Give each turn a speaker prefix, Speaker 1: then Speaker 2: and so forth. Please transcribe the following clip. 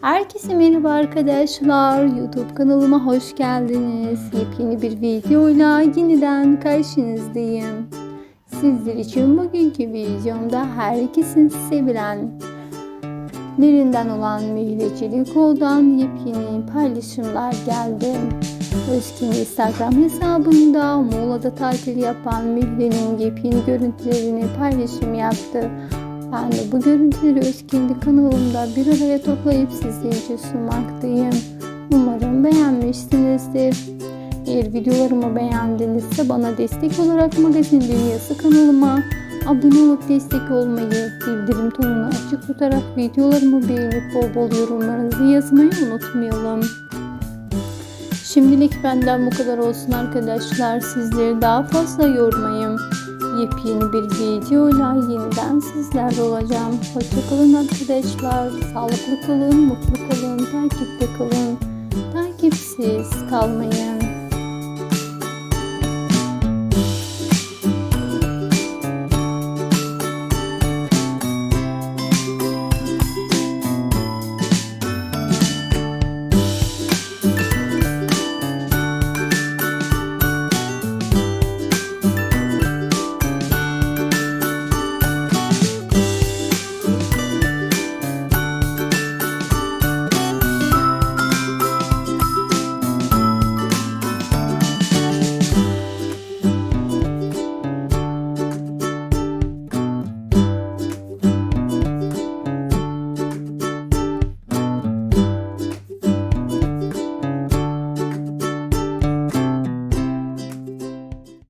Speaker 1: Herkese merhaba arkadaşlar. YouTube kanalıma hoş geldiniz. Yepyeni bir videoyla yeniden karşınızdayım. Sizler için bugünkü videomda herkesin sevilen Nerinden olan Mühlecilik Kol'dan yepyeni paylaşımlar geldi. Özkin Instagram hesabında Muğla'da tatil yapan Mühle'nin yepyeni görüntülerini paylaşım yaptı. Ben de bu görüntüleri Özkendi kanalımda bir araya toplayıp sizler için sunmaktayım. Umarım beğenmişsinizdir. Eğer videolarımı beğendinizse bana destek olarak Magazin Dünyası kanalıma abone olup destek olmayı, bildirim tonunu açık tutarak videolarımı beğenip bol bol yorumlarınızı yazmayı unutmayalım. Şimdilik benden bu kadar olsun arkadaşlar. Sizleri daha fazla yormayayım. Yepyeni bir videoyla yeniden sizlerle olacağım. Hoşçakalın arkadaşlar. Sağlıklı kalın, mutlu kalın, takipte kalın. Takipsiz kalmayın.